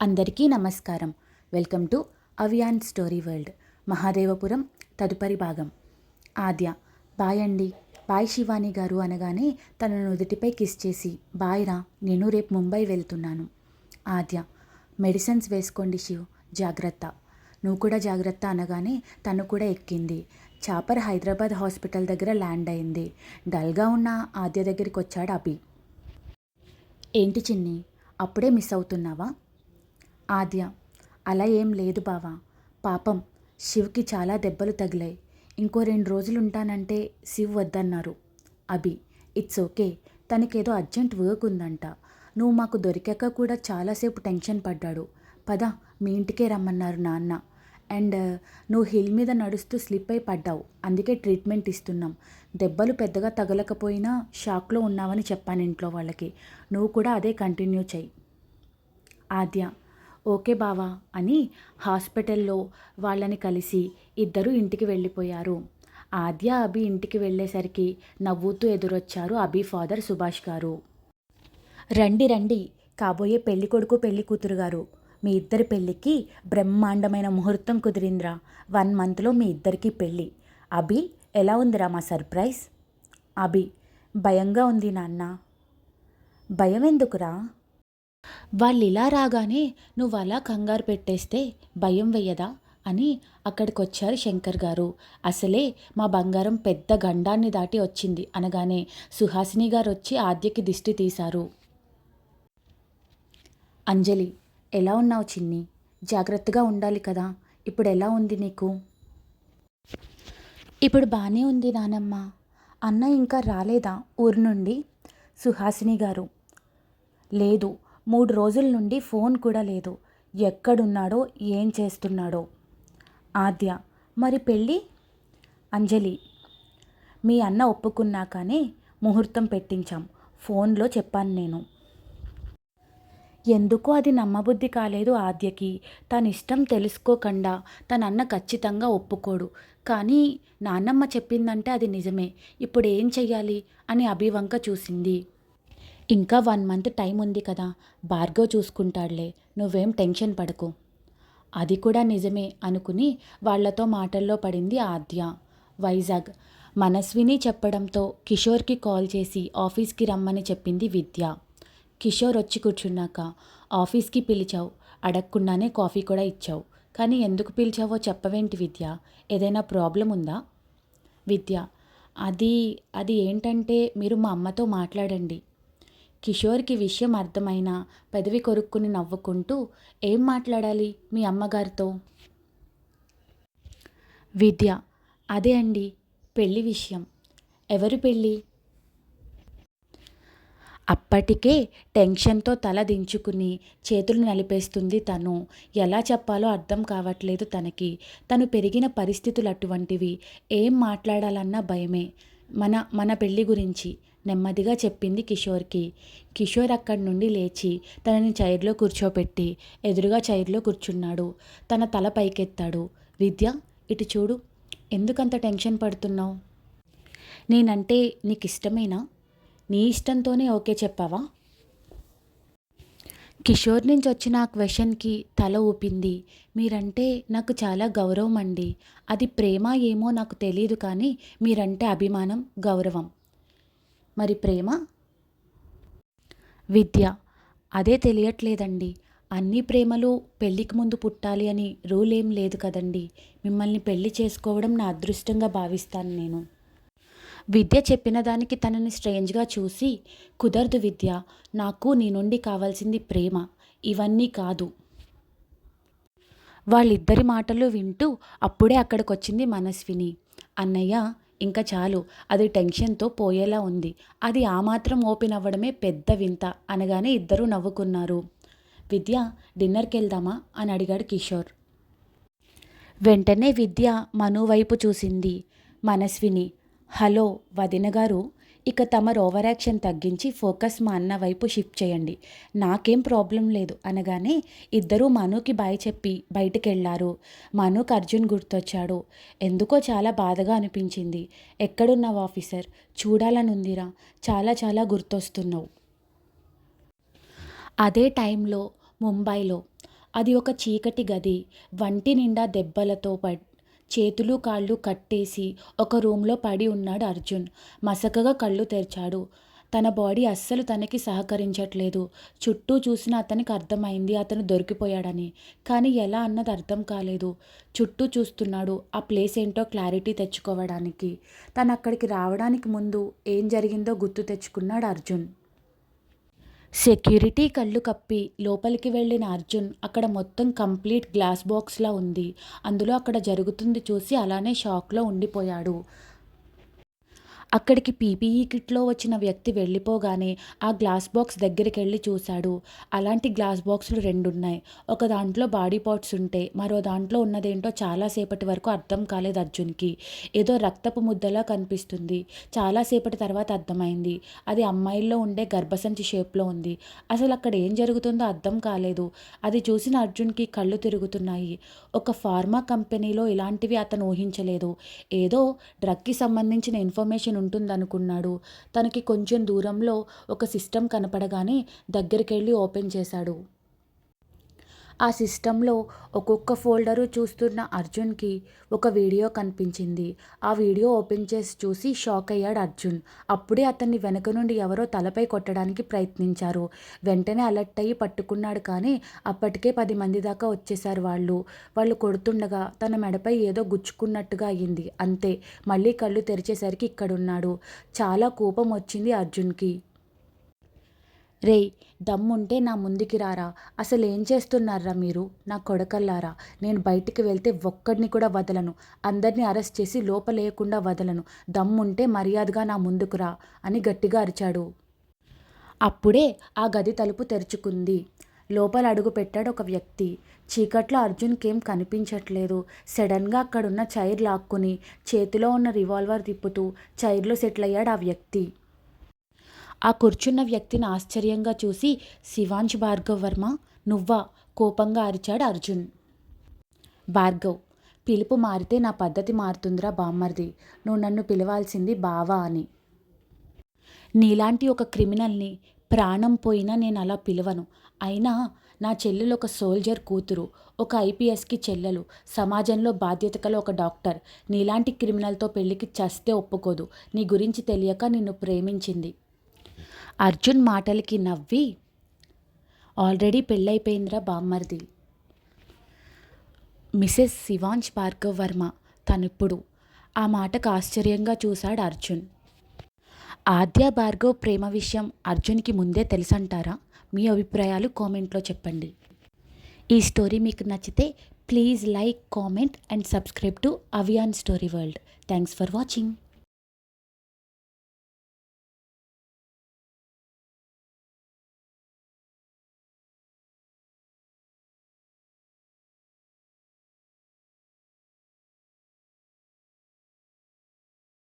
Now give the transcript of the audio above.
అందరికీ నమస్కారం. Welcome to Avian story world Mahadevapuram తదుపరి భాగం. ఆద్య బాయ్ అండి. బాయ్ శివాని గారు అనగానే తన నుదుటిపై కిస్ చేసి బాయ్ రా నేను రేపు ముంబై వెళ్తున్నాను. ఆద్య మెడిసిన్స్ వేసుకోండి శివ్ జాగ్రత్త. నువ్వు కూడా జాగ్రత్త అనగానే తను కూడా ఎక్కింది. చాపర్ హైదరాబాద్ హాస్పిటల్ దగ్గర ల్యాండ్ అయింది. డల్గా ఉన్న ఆద్య దగ్గరికి వచ్చాడు అభి. ఏంటి చిన్ని అప్పుడే మిస్ అవుతున్నావా? ఆద్య అలా ఏం లేదు బావా. పాపం శివ్కి చాలా దెబ్బలు తగిలాయి. ఇంకో రెండు రోజులు ఉంటానంటే శివ్ వద్దన్నారు. Abhi it's okay. తనకేదో urgent work ఉందంట. నువ్వు మాకు దొరికాక కూడా చాలాసేపు టెన్షన్ పడ్డాడు. పద మీ ఇంటికే రమ్మన్నారు నాన్న. అండ్ నువ్వు హిల్ మీద నడుస్తూ స్లిప్ అయి పడ్డావు. అందుకే ట్రీట్మెంట్ ఇస్తున్నాం. దెబ్బలు పెద్దగా తగలకపోయినా షాక్లో ఉన్నావని చెప్పాను ఇంట్లో వాళ్ళకి. నువ్వు కూడా అదే కంటిన్యూ చెయ్యి ఆద్య ఓకే బావా అని హాస్పిటల్లో వాళ్ళని కలిసి ఇద్దరు ఇంటికి వెళ్ళిపోయారు. ఆద్య అభి ఇంటికి వెళ్ళేసరికి నవ్వుతూ ఎదురొచ్చారు అభి ఫాదర్ సుభాష్ గారు. రండి రండి కాబోయే పెళ్ళి కొడుకు పెళ్ళి కూతురు గారు. మీ ఇద్దరి పెళ్ళికి బ్రహ్మాండమైన ముహూర్తం కుదిరిందిరా. వన్ మంత్లో మీ ఇద్దరికీ పెళ్ళి అభి ఎలా ఉందిరా మా సర్ప్రైజ్? అభి భయంగా ఉంది నాన్న. భయం ఎందుకురా వాళ్ళు ఇలా రాగానే నువ్వు అలా కంగారు పెట్టేస్తే భయం వెయ్యదా అని అక్కడికి వచ్చారు శంకర్ గారు. అసలే మా బంగారం పెద్ద గండాన్ని దాటి వచ్చింది అనగానే సుహాసిని గారు వచ్చి ఆద్యకి దిష్టి తీశారు. అంజలి ఎలా ఉన్నావు చిన్ని? జాగ్రత్తగా ఉండాలి కదా. ఇప్పుడు ఎలా ఉంది నీకు? ఇప్పుడు బాగానే ఉంది నానమ్మ. అన్న ఇంకా రాలేదా ఊరు నుండి? సుహాసిని గారు లేదు. మూడు రోజుల నుండి ఫోన్ కూడా లేదు. ఎక్కడున్నాడో ఏం చేస్తున్నాడో. ఆద్య మరి పెళ్ళి? అంజలి మీ అన్న ఒప్పుకున్నాకనే ముహూర్తం పెట్టించాం. ఫోన్లో చెప్పాను నేను. ఎందుకో అది నమ్మబుద్ధి కాలేదు ఆద్యకి. తన ఇష్టం తెలుసుకోకుండా తన అన్న ఖచ్చితంగా ఒప్పుకోడు. కానీ నాన్నమ్మ చెప్పిందంటే అది నిజమే. ఇప్పుడు ఏం చెయ్యాలి? అని అభివంక చూసింది. ఇంకా వన్ మంత్ టైం ఉంది కదా భార్గవ్ చూసుకుంటాడులే నువ్వేం టెన్షన్ పడకు. అది కూడా నిజమే అనుకుని వాళ్ళతో మాటల్లో పడింది ఆద్య. వైజాగ్. మనస్విని చెప్పడంతో కిషోర్కి కాల్ చేసి ఆఫీస్కి రమ్మని చెప్పింది విద్య. కిషోర్ వచ్చి కూర్చున్నాక ఆఫీస్కి పిలిచావు అడగకుండానే కాఫీ కూడా ఇచ్చావు. కానీ ఎందుకు పిలిచావో చెప్పవేంటి విద్య? ఏదైనా ప్రాబ్లం ఉందా? విద్య. అది అది ఏంటంటే మీరు మా అమ్మతో మాట్లాడండి. కిషోర్కి విషయం అర్థమైనా పెదవి కొరుక్కుని నవ్వుకుంటూ ఏం మాట్లాడాలి మీ అమ్మగారితో? విద్య. అదే అండి పెళ్ళి విషయం. ఎవరు పెళ్ళి? అప్పటికే టెన్షన్తో తల దించుకుని చేతులు నలిపేస్తుంది తను. ఎలా చెప్పాలో అర్థం కావట్లేదు తనకి. తను పెరిగిన పరిస్థితులు అటువంటివి. ఏం మాట్లాడాలన్నా భయమే. మన మన పెళ్ళి గురించి నెమ్మదిగా చెప్పింది కిషోర్కి. కిషోర్ అక్కడి నుండి లేచి తనని చైర్లో కూర్చోపెట్టి ఎదురుగా చైర్లో కూర్చున్నాడు. తన తల పైకెత్తాడు. విద్య ఇటు చూడు. ఎందుకంత టెన్షన్ పడుతున్నావు? నేనంటే నీకు ఇష్టమేనా నీ ఇష్టంతోనే ఓకే చెప్పావా? కిషోర్ నుంచి వచ్చిన ఆ క్వశ్చన్కి తల ఊపింది. మీరంటే నాకు చాలా గౌరవం అండి. అది ప్రేమ ఏమో నాకు తెలియదు కానీ మీరంటే అభిమానం గౌరవం. మరి ప్రేమ? విద్య. అదే తెలియట్లేదండి. అన్ని ప్రేమలు పెళ్ళికి ముందు పుట్టాలి అని రూల్ ఏం లేదు కదండి. మిమ్మల్ని పెళ్ళి చేసుకోవడం నా అదృష్టంగా భావిస్తాను నేను. విద్య చెప్పిన దానికి తనని స్ట్రేంజ్గా చూసి కుదరదు విద్య నాకు నీ నుండి కావాల్సింది ప్రేమ ఇవన్నీ కాదు. వాళ్ళిద్దరి మాటలు వింటూ అప్పుడే అక్కడికి వచ్చింది మనస్విని. అన్నయ్య ఇంకా చాలు అది టెన్షన్తో పోయేలా ఉంది. అది ఆ మాత్రం ఓపెన్ అవ్వడమే పెద్ద వింత అనగానే ఇద్దరూ నవ్వుకున్నారు. విద్య డిన్నర్కి వెళ్దామా అని అడిగాడు కిషోర్. వెంటనే విద్య మను వైపు చూసింది. మనస్విని హలో వదిన గారు. ఇక తమ ఓవరాక్షన్ తగ్గించి ఫోకస్ మా అన్న వైపు షిఫ్ట్ చేయండి. నాకేం ప్రాబ్లం లేదు అనగానే ఇద్దరూ మనుకి బాయ్ చెప్పి బయటకెళ్ళారు. మనుకు అర్జున్ గుర్తొచ్చాడు. ఎందుకో చాలా బాధగా అనిపించింది. ఎక్కడున్నావు ఆఫీసర్? చూడాలనుందిరా. చాలా చాలా గుర్తొస్తున్నావు. అదే టైంలో ముంబైలో. అది ఒక చీకటి గది. వంటి నిండా దెబ్బలతో చేతులు కాళ్ళు కట్టేసి ఒక రూమ్లో పడి ఉన్నాడు అర్జున్. మసకగా కళ్ళు తెరిచాడు. తన బాడీ అస్సలు తనకి సహకరించట్లేదు. చుట్టూ చూసిన అతనికి అర్థమైంది అతను దొరికిపోయాడని. కానీ ఎలా అన్నది అర్థం కాలేదు. చుట్టూ చూస్తున్నాడు ఆ ప్లేస్ ఏంటో క్లారిటీ తెచ్చుకోవడానికి. తను అక్కడికి రావడానికి ముందు ఏం జరిగిందో గుర్తు తెచ్చుకున్నాడు అర్జున్. సెక్యూరిటీ కళ్ళు కప్పి లోపలికి వెళ్ళిన అర్జున్ అక్కడ మొత్తం కంప్లీట్ గ్లాస్ బాక్స్లా ఉంది. అందులో అక్కడ జరుగుతుంది చూసి అలానే షాక్లో ఉండిపోయాడు. అక్కడికి పీపీఈ కిట్లో వచ్చిన వ్యక్తి వెళ్ళిపోగానే ఆ గ్లాస్ బాక్స్ దగ్గరికి వెళ్ళి చూశాడు. అలాంటి గ్లాస్ బాక్సులు రెండు ఉన్నాయి ఒక దాంట్లో బాడీ పార్ట్స్ ఉంటే మరో దాంట్లో ఉన్నదేంటో చాలాసేపటి వరకు అర్థం కాలేదు అర్జున్కి. ఏదో రక్తపు ముద్దలా కనిపిస్తుంది. చాలాసేపటి తర్వాత అర్థమైంది. అది అమ్మాయిల్లో ఉండే గర్భసంచి షేప్లో ఉంది. అసలు అక్కడ ఏం జరుగుతుందో అర్థం కాలేదు. అది చూసిన అర్జున్కి కళ్ళు తిరుగుతున్నాయి. ఒక ఫార్మా కంపెనీలో ఇలాంటివి అతను ఊహించలేదు. ఏదో డ్రగ్కి సంబంధించిన ఇన్ఫర్మేషన్ ఉంటుందనుకున్నాడు. తనకి కొంచెం దూరంలో ఒక సిస్టమ్ కనపడగానే దగ్గరికి వెళ్ళి ఓపెన్ చేశాడు. ఆ సిస్టంలో ఒక్కొక్క ఫోల్డరు చూస్తున్న అర్జున్కి ఒక వీడియో కనిపించింది. ఆ వీడియో ఓపెన్ చేసి చూసి షాక్ అయ్యాడు అర్జున్. అప్పుడే అతన్ని వెనక నుండి ఎవరో తలపై కొట్టడానికి ప్రయత్నించారు. వెంటనే అలర్ట్ అయ్యి పట్టుకున్నాడు కానీ అప్పటికే పది మంది దాకా వచ్చేసారు వాళ్ళు. వాళ్ళు కొడుతుండగా తన మెడపై ఏదో గుచ్చుకున్నట్టుగా అయ్యింది. అంతే. మళ్ళీ కళ్ళు తెరిచేసరికి ఇక్కడున్నాడు. చాలా కోపం వచ్చింది అర్జున్కి. రేయ్ దమ్ముంటే నా ముందుకి రారా. అసలు ఏం చేస్తున్నారా మీరు? నా కొడకల్లారా? నేను బయటికి వెళ్తే ఒక్కడిని కూడా వదలను. అందరినీ అరెస్ట్ చేసి లోపలేయకుండా వదలను. దమ్ముంటే మర్యాదగా నా ముందుకు రా అని గట్టిగా అరిచాడు. అప్పుడే ఆ గది తలుపు తెరుచుకుంది. లోపల అడుగు పెట్టాడు ఒక వ్యక్తి. చీకట్లో అర్జున్కేం కనిపించట్లేదు. సడన్గా అక్కడున్న చైర్ లాక్కుని చేతిలో ఉన్న రివాల్వర్ తిప్పుతూ చైర్లో సెటిల్ అయ్యాడు ఆ వ్యక్తి. ఆ కూర్చున్న వ్యక్తిని ఆశ్చర్యంగా చూసి శివాంశ్ భార్గవ్ వర్మ నువ్వా? కోపంగా అరిచాడు అర్జున్. భార్గవ్ పిలుపు మారితే నా పద్ధతి మారుతుందిరా బామ్మర్ది. నువ్వు నన్ను పిలవాల్సింది బావా అని. నీలాంటి ఒక క్రిమినల్ని ప్రాణం పోయినా నేను అలా పిలవను. అయినా నా చెల్లెలు ఒక సోల్జర్ కూతురు ఒక ఐపీఎస్కి చెల్లెలు సమాజంలో బాధ్యత కల ఒక డాక్టర్. నీలాంటి క్రిమినల్తో పెళ్ళికి చస్తే ఒప్పుకోదు. నీ గురించి తెలియక నిన్ను ప్రేమించింది. అర్జున్ మాటలకి నవ్వి ఆల్రెడీ పెళ్ళైపోయిందిరా బామ్మర్ది. మిసెస్ శివాంజ్ భార్గవ్ వర్మ తనిప్పుడు. ఆ మాటకు ఆశ్చర్యంగా చూశాడు అర్జున్. ఆద్య భార్గవ్ ప్రేమ విషయం అర్జున్కి ముందే తెలుసంటారా? మీ అభిప్రాయాలు కామెంట్లో చెప్పండి. ఈ స్టోరీ మీకు నచ్చితే please like comment and subscribe to Avian story world. Thanks for watching.